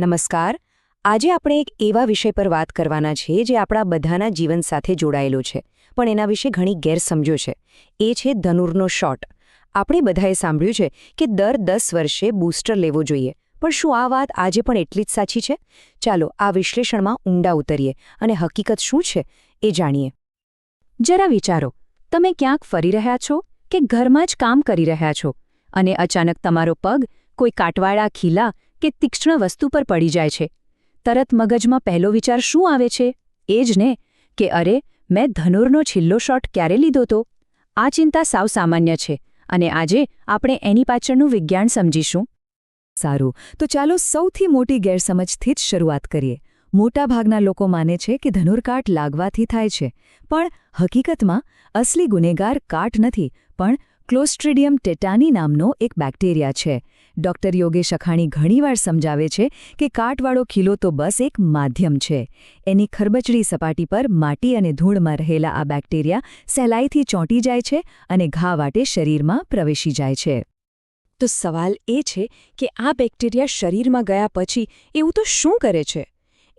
નમસ્કાર. આજે આપણે એક એવા વિષય પર વાત કરવાના છીએ જે આપણા બધાના જીવન સાથે જોડાયેલો છે, પણ એના વિશે ઘણી ગેરસમજો છે. એ છે ધનુરનો શોટ. આપણે બધાએ સાંભળ્યું છે કે દર દસ વર્ષે બૂસ્ટર લેવો જોઈએ. પણ શું આ વાત આજે પણ એટલી જ સાચી છે? ચાલો, આ વિશ્લેષણમાં ઊંડા ઉતરીએ અને હકીકત શું છે એ જાણીએ. જરા વિચારો, તમે ક્યાંક ફરી રહ્યા છો કે ઘરમાં જ કામ કરી રહ્યા છો અને અચાનક તમારો પગ, કોઈ કાટવાળા ખીલા કે તીક્ષ્ણ વસ્તુ પર પડી જાય છે. તરત મગજમાં પહેલો વિચાર શું આવે છે? એ જ ને, કે અરે, મેં ધનુરનો છેલ્લો શોટ ક્યારે લીધો તો? આ ચિંતા સાવ સામાન્ય છે, અને આજે આપણે એની પાછળનું વિજ્ઞાન સમજીશું. સારું, તો ચાલો સૌથી મોટી ગેરસમજથી જ શરૂઆત કરીએ. મોટાભાગના લોકો માને છે કે ધનુર્કાટ લાગવાથી થાય છે, પણ હકીકતમાં અસલી ગુનેગાર કાટ નથી, પણ ક્લોસ્ટ્રીડિયમ ટેટાની નામનો એક બેક્ટેરિયા છે. ડોક્ટર યોગેશ અખાણી ઘણીવાર સમજાવે છે કે કાટવાળો ખીલો તો બસ એક માધ્યમ છે. એની ખરબચડી સપાટી પર માટી અને ધૂળમાં રહેલા આ બેક્ટેરિયા સહેલાઈથી ચોંટી જાય છે અને ઘા વાટે શરીરમાં પ્રવેશી જાય છે. તો સવાલ એ છે કે આ બેક્ટેરિયા શરીરમાં ગયા પછી એવું તો શું કરે છે?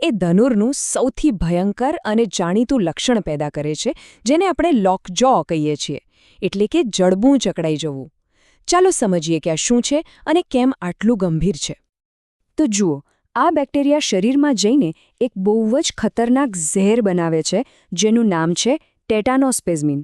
એ ધનુરનું સૌથી ભયંકર અને જાણીતું લક્ષણ પેદા કરે છે, જેને આપણે લોકજો કહીએ છીએ, એટલે કે જડબું ચકડાઈ જવું. ચાલો સમજીએ કે આ શું છે અને કેમ આટલું ગંભીર છે. તો જુઓ, આ બેક્ટેરિયા શરીરમાં જઈને એક બહુ જ ખતરનાક ઝેર બનાવે છે, જેનું નામ છે ટેટાનોસ્પેઝમિન.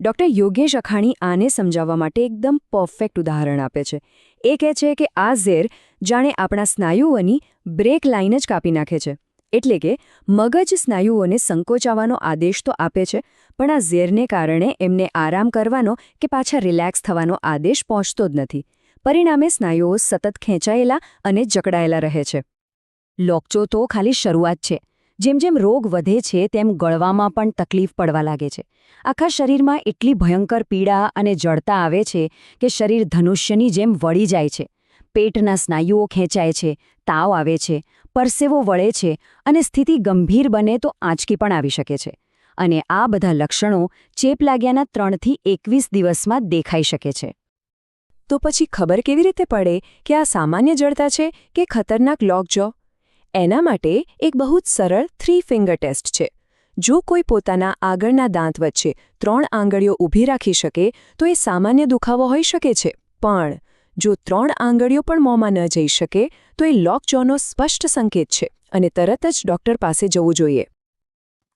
ડૉક્ટર યોગેશ અખાણી આને સમજાવવા માટે એકદમ પરફેક્ટ ઉદાહરણ આપે છે. એ કહે છે કે આ ઝેર જાણે આપણા સ્નાયુઓની બ્રેક લાઇન જ કાપી નાખે છે. એટલે કે મગજ સ્નાયુઓને સંકોચાવાનો આદેશ તો આપે છે, પણ આ ઝેરને કારણે એમને આરામ કરવાનો કે પાછા રિલેક્સ થવાનો આદેશ પહોંચતો જ નથી. પરિણામે સ્નાયુઓ સતત ખેંચાયેલા અને જકડાયેલા રહે છે. લોકચો તો ખાલી શરૂઆત છે. જેમ જેમ રોગ વધે છે, તેમ ગળવામાં પણ તકલીફ પડવા લાગે છે. આખા શરીરમાં એટલી ભયંકર પીડા અને જડતા આવે છે કે શરીર ધનુષ્યની જેમ વળી જાય છે. પેટના સ્નાયુઓ ખેંચાય છે, તાવ આવે છે પરસેવો વળે છે અને સ્થિતિ ગંભીર બને તો આંચકી પણ આવી શકે છે. અને આ બધા લક્ષણો ચેપ લાગ્યાના ત્રણથી એકવીસ દિવસમાં દેખાઈ શકે છે. તો પછી ખબર કેવી રીતે પડે કે આ સામાન્ય જડતા છે કે ખતરનાક લોકજો એના માટે એક બહુ જ સરળ થ્રી ફિંગર ટેસ્ટ છે. જો કોઈ પોતાના આગળના દાંત વચ્ચે ત્રણ આંગળીઓ ઊભી રાખી શકે તો એ સામાન્ય દુખાવો હોઈ શકે છે. પણ જો ત્રણ આંગળીઓ પણ મોંમાં ન જઈ શકે, તો એ લોકજોનો સ્પષ્ટ સંકેત છે અને તરત જ ડોક્ટર પાસે જવું જોઈએ.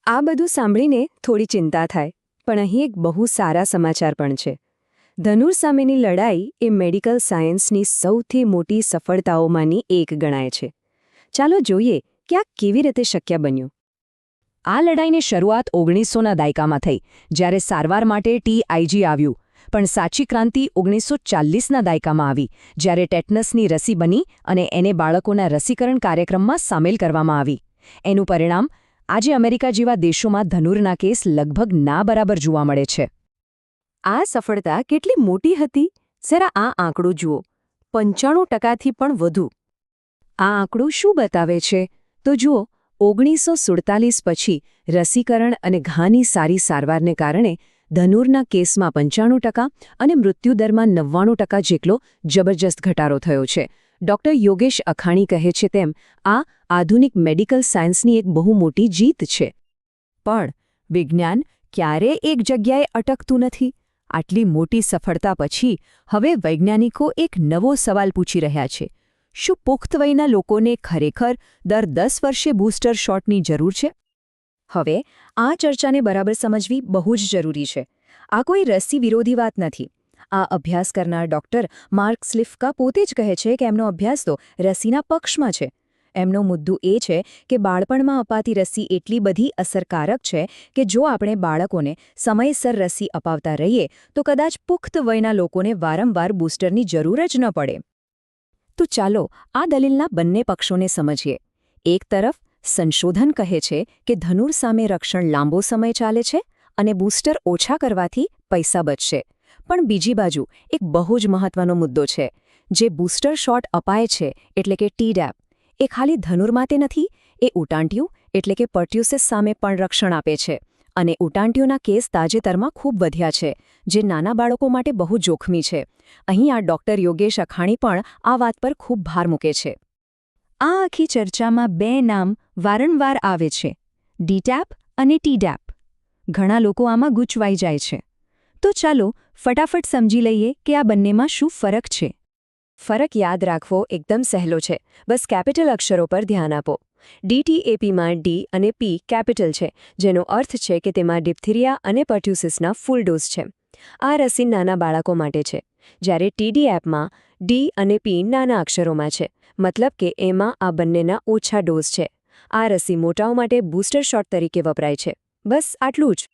આ બધું સાંભળીને થોડી ચિંતા થાય, પણ અહીં એક બહુ સારા સમાચાર પણ છે. ધનુર સામેની લડાઈ એ મેડિકલ સાયન્સની સૌથી મોટી સફળતાઓમાંની એક ગણાય છે. ચાલો જોઈએ કે આ કેવી રીતે શક્ય બન્યું. આ લડાઈની શરૂઆત ઓગણીસોના દાયકામાં થઈ, જ્યારે સારવાર માટે ટીઆઈજી આવ્યું. પણ સાચી ક્રાંતિ ઓગણીસો ચાલીસના દાયકામાં આવી, જ્યારે ટેટનસની રસી બની અને એને બાળકોના રસીકરણ કાર્યક્રમમાં સામેલ કરવામાં આવી. એનું પરિણામ, આજે અમેરિકા જેવા દેશોમાં ધનુરના કેસ લગભગ ના બરાબર જોવા મળે છે. આ સફળતા કેટલી મોટી હતી? જરા આ આંકડું જુઓ. પંચાણું ટકાથી પણ વધુ. આ આંકડું શું બતાવે છે? તો જુઓ ઓગણીસો સુડતાલીસ પછી રસીકરણ અને ઘાની સારી સારવારને કારણે ધનુરના કેસમાં પંચાણું ટકા અને મૃત્યુદરમાં નવ્વાણું ટકા જેટલો જબરજસ્ત ઘટાડો થયો છે. ડોક્ટર યોગેશ અખાણી કહે છે તેમ, આ આધુનિક મેડિકલ સાયન્સની એક બહુ મોટી જીત છે. પણ વિજ્ઞાન ક્યારે એક જગ્યાએ અટકતું નથી? આટલી મોટી સફળતા પછી હવે વૈજ્ઞાનિકો એક નવો સવાલ પૂછી રહ્યા છે. શું પુખ્ત વયના લોકોને ખરેખર દર દસ વર્ષે બૂસ્ટર શોટની જરૂર છે? હવે, આ ચર્ચાને બરાબર સમજવી બહુ જ જરૂરી છે. આ કોઈ રસી વિરોધી વાત નથી. આ અભ્યાસ કરનાર ડોક્ટર માર્ક સ્લિફકા પોતે જ કહે છે કે એમનો અભ્યાસ તો રસીના પક્ષમાં છે. એમનો મુદ્દો એ છે કે બાળપણમાં અપાતી રસી એટલી બધી અસરકારક છે કે જો આપણે બાળકોને સમયસર રસી અપાવતા રહીએ, તો કદાચ પુખ્ત વયના લોકોને વારંવાર બૂસ્ટરની જરૂર જ ન પડે. તો ચાલો આ દલીલના બંને પક્ષોને સમજીએ. એક તરફ સંશોધન કહે છે કે ધનુર સામે રક્ષણ લાંબો સમય ચાલે છે અને બૂસ્ટર ઓછા કરવાથી પૈસા બચશે. પણ બીજી બાજુ, એક બહુ જ મહત્વનો મુદ્દો છે, જે બૂસ્ટર શોટ અપાય છે એટલે કે ટીડેપ એ ખાલી ધનુર માટે નથી, એ ઉટાંટિયું એટલે કે પર્ટ્યુસિસ સામે પણ રક્ષણ આપે છે. અને ઉટાંટિયોના કેસ તાજેતરમાં ખૂબ વધ્યા છે, જે નાના બાળકો માટે બહુ જોખમી છે. અહીં આ ડોક્ટર યોગેશ અખાણી પણ આ વાત પર ખૂબ ભાર મૂકે છે. આ આખી ચર્ચામાં બે નામ વારંવાર આવે છે. ડીટેપ અને ટીડેપ. ઘણા લોકો આમાં ગૂંચવાઈ જાય છે. તો ચાલો ફટાફટ સમજી લઈએ કે આ બંનેમાં શું ફરક છે. ફરક યાદ રાખવો એકદમ સહેલો છે. બસ કેપિટલ અક્ષરો પર ધ્યાન આપો. ડીટીએપીમાં ડી અને પી કેપિટલ છે, જેનો અર્થ છે કે તેમાં ડિપ્થિરિયા અને પર્ટ્યુસિસના ફૂલ ડોઝ છે. આ રસી નાના બાળકો માટે છે, જ્યારે ટીડી એપમાં ડી અને પી નાના અક્ષરોમાં છે. મતલબ કે એમાં આ બંનેના ઓછા ડોઝ છે. આ રસી મોટાઓ માટે બૂસ્ટર શોટ તરીકે વપરાય છે. બસ આટલું જ.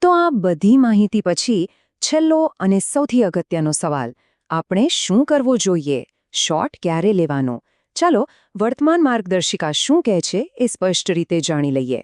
તો આ બધી માહિતી પછી છેલ્લો અને સૌથી અગત્યનો સવાલ, આપણે શું કરવું જોઈએ? શોટ ક્યારે લેવાનો? ચાલો વર્તમાન માર્ગદર્શિકા શું કહે છે એ સ્પષ્ટ રીતે જાણી લઈએ.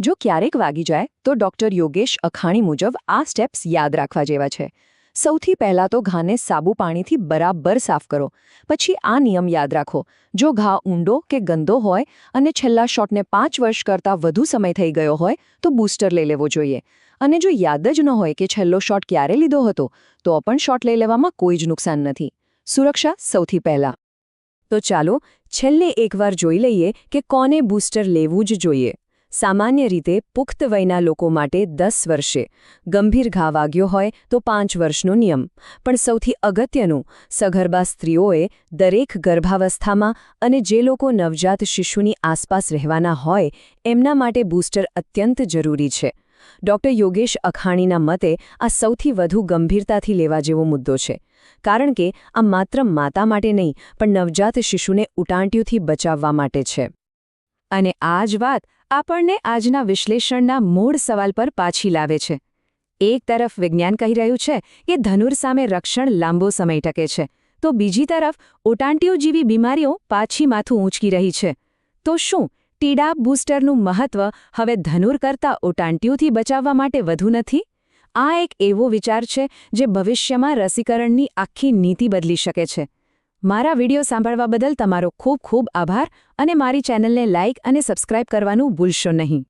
જો ક્યારેક વાગી જાય તો ડોક્ટર યોગેશ અખાણી મુજબ આ સ્ટેપ્સ યાદ રાખવા જેવા છે. સૌથી પહેલાં તો ઘાને સાબુ પાણીથી બરાબર સાફ કરો. પછી આ નિયમ યાદ રાખો. જો ઘા ઊંડો કે ગંદો હોય અને છેલ્લા શોટને પાંચ વર્ષ કરતાં વધુ સમય થઈ ગયો હોય, તો બૂસ્ટર લઈ લેવો જોઈએ. અને જો યાદ જ ન હોય કે છેલ્લો શોટ ક્યારે લીધો હતો, તો પણ શોટ લઈ લેવામાં કોઈ જ નુકસાન નથી. સુરક્ષા સૌથી પહેલાં. તો ચાલો છેલ્લે એકવાર જોઈ લઈએ કે કોને બૂસ્ટર લેવું જ જોઈએ. સામાન્ય રીતે પુખ્ત વયના લોકો માટે દસ વર્ષે ગંભીર ઘા વાગ્યો હોય તો પાંચ વર્ષનો નિયમ. પણ સૌથી અગત્યનું, સગર્ભા સ્ત્રીઓએ દરેક ગર્ભાવસ્થામાં અને જે લોકો નવજાત શિશુની આસપાસ રહેવાના હોય, એમના માટે બૂસ્ટર અત્યંત જરૂરી છે. ડોક્ટર યોગેશ અખાણીના મતે આ સૌથી વધુ ગંભીરતાથી લેવા જેવો મુદ્દો છે. કારણ કે આ માત્ર માતા માટે નહીં, પણ નવજાત શિશુને ઉટાંટીઓથી બચાવવા માટે છે. અને આ જ વાત આપણને આજના વિશ્લેષણના મૂળ સવાલ પર પાછી લાવે છે. એક તરફ વિજ્ઞાન કહી રહ્યું છે કે ધનુર સામે રક્ષણ લાંબો સમય ટકે છે, તો બીજી તરફ ઓટાંટીઓ જેવી બીમારીઓ પાછી માથું ઊંચકી રહી છે. તો શું ટીડા બૂસ્ટરનું મહત્વ હવે ધનુર કરતાં ઓટાંટીઓથી બચાવવા માટે વધુ નથી? આ એક એવો વિચાર છે જે ભવિષ્યમાં રસીકરણની આખી નીતિ બદલી શકે છે. મારા વીડિયો સાંભળવા બદલ તમારો ખૂબ ખૂબ આભાર અને મારી ચેનલને લાઇક અને સબસ્ક્રાઇબ કરવાનું ભૂલશો નહીં.